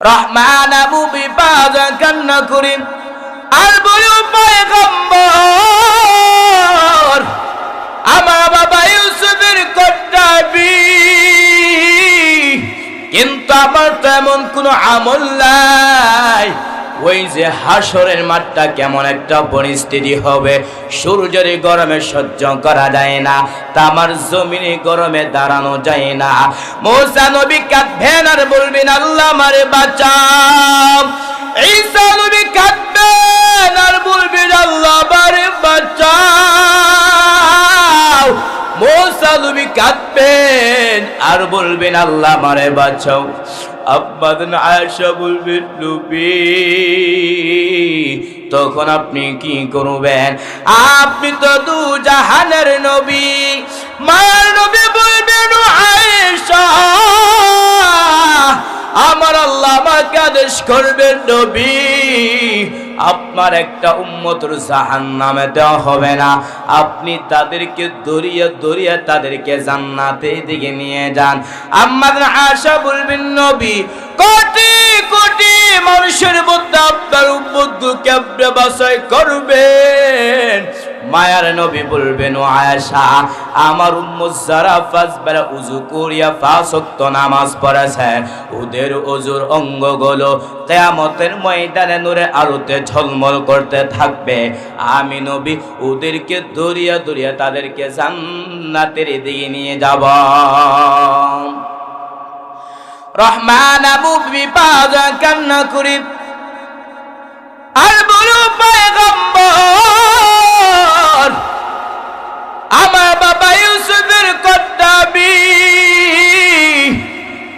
রহমান আবু বিপাজা কান্না করিম আর বলি পয়গম্বর, আমার বাবা ইউসুফের কর্তাবি কিন্তু আমার তো এমন কোনো আমল নাই। ওই যে হাসরের মাঠটা কেমন একটা পরিস্থিতি হবে। সূর্যের গরমে সহ্য করা যায় না তা আমার জমিনে গরমে দাঁড়ানো যায় না। মোসা নবী কাঁদবেন আর বলবেন, আল্লাহ মারে বাঁচাও। ঈসা নবী কাঁদবেন আর বলবেন, আল্লাহ মারে বাঁচাও। মোসা নবী কাঁদবেন আর বলবেন, আল্লাহ মারে বাঁচাও। আব্বাদন আয়েশা বলবেন তখন আপনি কি করবেন? আপনি তো দু জাহানের নবী, মার নবী বলবেন আয়েশা আল্লাহ আমাকে আদেশ করবেন, নবী। আপনার একটা উম্মতর জাহান নামে দেওয়া হবে না। আপনি তাদেরকে দরিয়ে দরিয়ে তাদেরকে জান্নাতে দিকে নিয়ে যান। আমাদের আশা বলবেন, নবী, কোটি কোটি মানুষের মধ্যে আপনার উম্মত কেমনে বাসায় করবেন? মায়ার নবী বলবেন, ও আয়েশা, আমার উম্মত যারা পাঁচ বেলা উজু করিয়া ওয়াক্ত নামাজ পড়েছেন, ওদের অজুর অঙ্গগুলো কেয়ামতের ময়দানে নূরে আলোতে ঝলমল করতে থাকবে। আমি নবী, ওদেরকে দরিয়া দরিয়া তাদেরকে জান্নাতের দিকে নিয়ে যাব। রহমান আবু বিপাদ কান্না করি।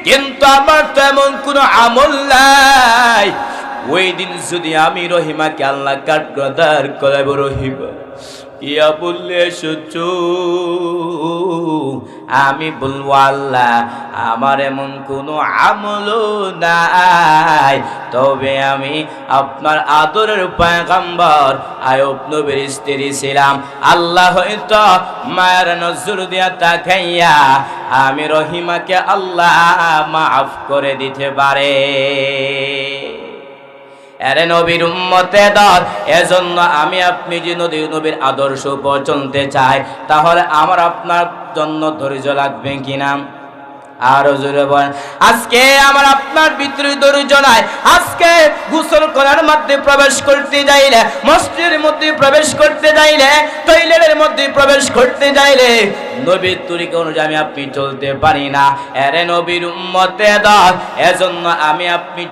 কিন্তু আমার তো এমন কোনো আমল নাই। ওই দিন যদি আমি রহিমাকে আল্লাহ কাঠগদার করাবো রহিমা। ইয়া বললে এসেছ আমি বলব, আল্লাহ, আমার এমন কোনো আমল নাই। তবে আমি আপনার আদরের পয়গাম্বর, আয়ব নবীর স্ত্রী ছিলাম। আল্লাহ হয়তো মায়ের নজর দিয়া তাকাইয়া আমি রহিমাকে আল্লাহ মাফ করে দিতে পারে। এরে নবীর উম্মতে দল এজন্য আমি আপনি যে নদী নবীর আদর্শ উপর চাই, তাহলে আমার আপনার জন্য ধৈর্য লাগবে কিনা? আরও জোরে বলেন, আজকে আমার আপনার ভিতরে ধৈর্য নাই। আজকে গোসল করার মধ্যে প্রবেশ করতে যাইলে, মসজিদের মধ্যে প্রবেশ করতে যাইলে, টয়লেটের মধ্যে প্রবেশ করতে যাইলে, নবীর তরিকা অনুযায়ী আমি আপনি চলতে পারি না। এরে নবীর উম্মতে দল এজন্য আমি আপনি